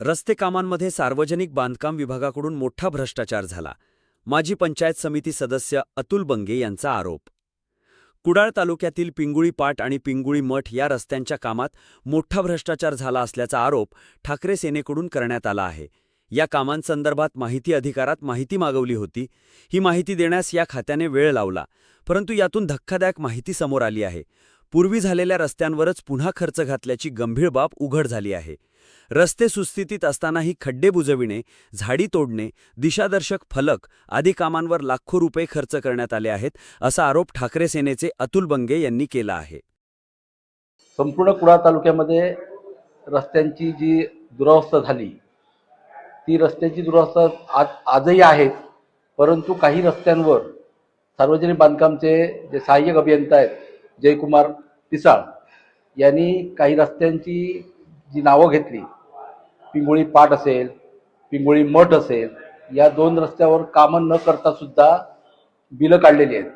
रस्ते कामांमध्ये सार्वजनिक बांधकाम विभागाकडून मोठा भ्रष्टाचार झाला. माजी पंचायत समिती सदस्य अतुल बंगे यांचा आरोप. कुडाळ तालुक्यातील पिंगुळी पाट आणि पिंगुळी मठ या रस्त्यांच्या कामात मोठा भ्रष्टाचार झाला असल्याचा आरोप ठाकरे सेनेकडून करण्यात आला आहे. या कामांसंदर्भात माहिती अधिकारात माहिती मागवली होती. ही माहिती देण्यास या खात्याने वेळ लावला परंतु यातून धक्कादायक माहिती समोर आली आहे. पूर्वी झालेल्या रस्त्यांवरच पुन्हा खर्च घातल्याची गंभीर बाब उघड झाली आहे. रस्ते सुस्थितीत असतानाही खड्डे बुजविणे झाडी तोडणे दिशादर्शक फलक आदी कामांवर लाखो रुपये खर्च करण्यात आले आहेत असा आरोप ठाकरे सेनेचे अतुल बंगे यांनी केला आहे. संपूर्ण कुडाळ तालुक्यामध्ये रस्त्यांची जी दुरावस्था झाली ती रस्त्याची दुरावस्था आज आजही आहे परंतु काही रस्त्यांवर सार्वजनिक बांधकामचे जे सहाय्यक अभियंता आहेत जयकुमार पिसाळ यांनी काही रस्त्यांची जी नावं घेतली पिंगोळी पाट असेल पिंगोळी मठ असेल या दोन रस्त्यावर कामं न करता सुद्धा बिलं काढलेली आहेत.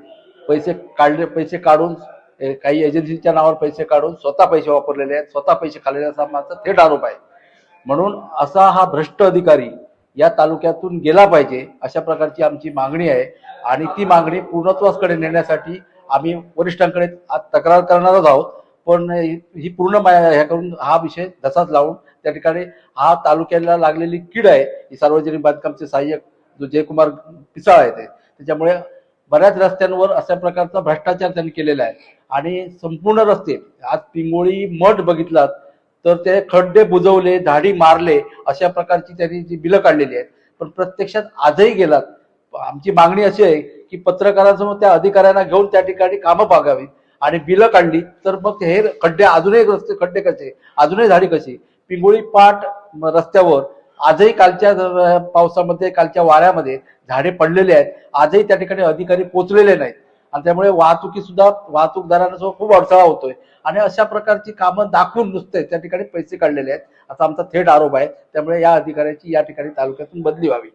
पैसे काढले पैसे काढून काही एजन्सीच्या नावावर पैसे काढून स्वतः पैसे वापरलेले आहेत स्वतः पैसे खाल्लेले असा माझा थेट आरोप आहे. म्हणून असा हा भ्रष्ट अधिकारी या तालुक्यातून गेला पाहिजे अशा प्रकारची आमची मागणी आहे आणि ती मागणी पूर्णत्वासकडे नेण्यासाठी आम्ही वरिष्ठांकडे आज तक्रार करणारच आहोत. पण ही ही पूर्ण ह्या करून हा विषय तसाच लावून त्या ठिकाणी हा तालुक्याला लागलेली कीड आहे ही सार्वजनिक बांधकामचे सहाय्यक जो जयकुमार पिसाळ आहे ते त्याच्यामुळे बऱ्याच रस्त्यांवर अशा प्रकारचा भ्रष्टाचार त्यांनी केलेला आहे. आणि संपूर्ण रस्ते आज पिंगोळी मठ बघितलात तर ते खड्डे बुजवले झाडी मारले अशा प्रकारची त्यांनी जी बिलं काढलेली आहेत. पण प्रत्यक्षात आजही गेलात. आमची मागणी अशी आहे की पत्रकारांसमोर त्या अधिकाऱ्यांना घेऊन त्या ठिकाणी कामं बघावीत. आणि बिलं काढली तर मग हे खड्डे अजूनही रस्ते खड्डे कसे? अजूनही झाडी कशी? पिंगोळी पाट रस्त्यावर आजही कालच्या पावसामध्ये कालच्या वाऱ्यामध्ये झाडे पडलेले आहेत. आजही त्या ठिकाणी अधिकारी पोचलेले नाहीत. आणि त्यामुळे वाहतुकी सुद्धा वाहतूकदारांना खूप अडथळा होतोय. आणि अशा प्रकारची कामं दाखवून नुसते त्या ठिकाणी पैसे काढलेले आहेत. असा आमचा थेट आरोप आहे. त्यामुळे या अधिकाऱ्याची या ठिकाणी तालुक्यातून बदली व्हावी.